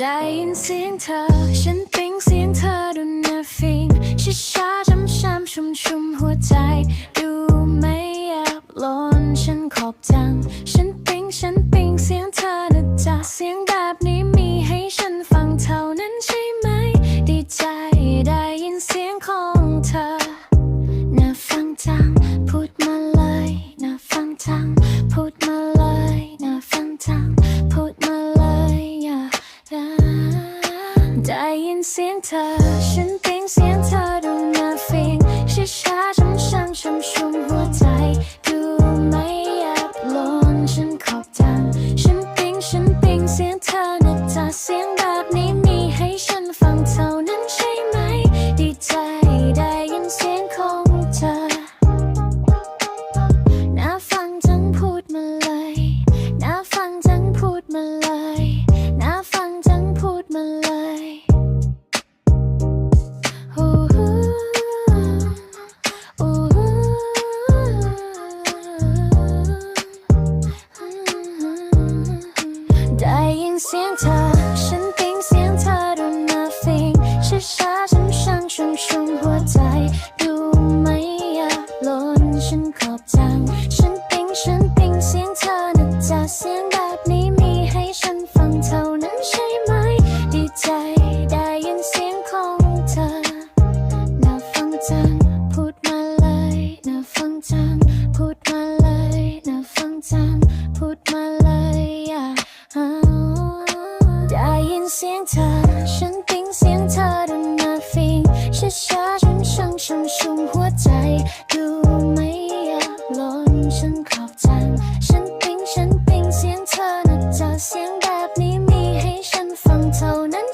ได้ยินเสียงเธอ ฉันปิ๊งเสียงเธอดูน่าฟินช้าช้าช้ำช้ำชุ่มชุ่มหัวใจ ดูไม่อยากหล้นฉันขอบจัง ฉันปิ๊งฉันปิ๊งเสียงเธอนะจ๊ะเสียงแบบนี้มีให้ฉันฟังเท่านั้นใช่ไหม ดีใจได้ยินเสียง สียงเธอ ฉันติ้งเสียงเธอดูน่าฟินช้าช้าช้ำช้ำชุ่มชุ่ม สียงเธอ ฉันปิ๊งเสียงเธอดูน่าฟินช้าช้าๆช้ำช้ำชุ่มชุ่มหัวใจ ดูไม่อยากหล้นฉันขอบจัง ฉันปิ๊งฉันปิ๊งเสียงเธอนะจ๊ะเสียงแบบนี้มีให้ฉันฟังเท่านั้นใช่ไหม ดีใจได้ยินเสียงของเธอ น่าฟังจัง พูดมาเลย น่าฟังจัง พูดมาเลย น่าฟังจัง พูดมาเลยอย่าอ่าได้ ยินเสียงเธอ ฉันปิ้งเสียงเธอดูนาฟินช้าช้าฉันช่ำชุ่มชุ่มหัวใจ ดูไม่อยากล้นฉันขอบจำฉันปิ้งฉันปิ้งเสียงเธอน่าจะเสียงแบบนี้มีให้ฉันฟังเท่านั้น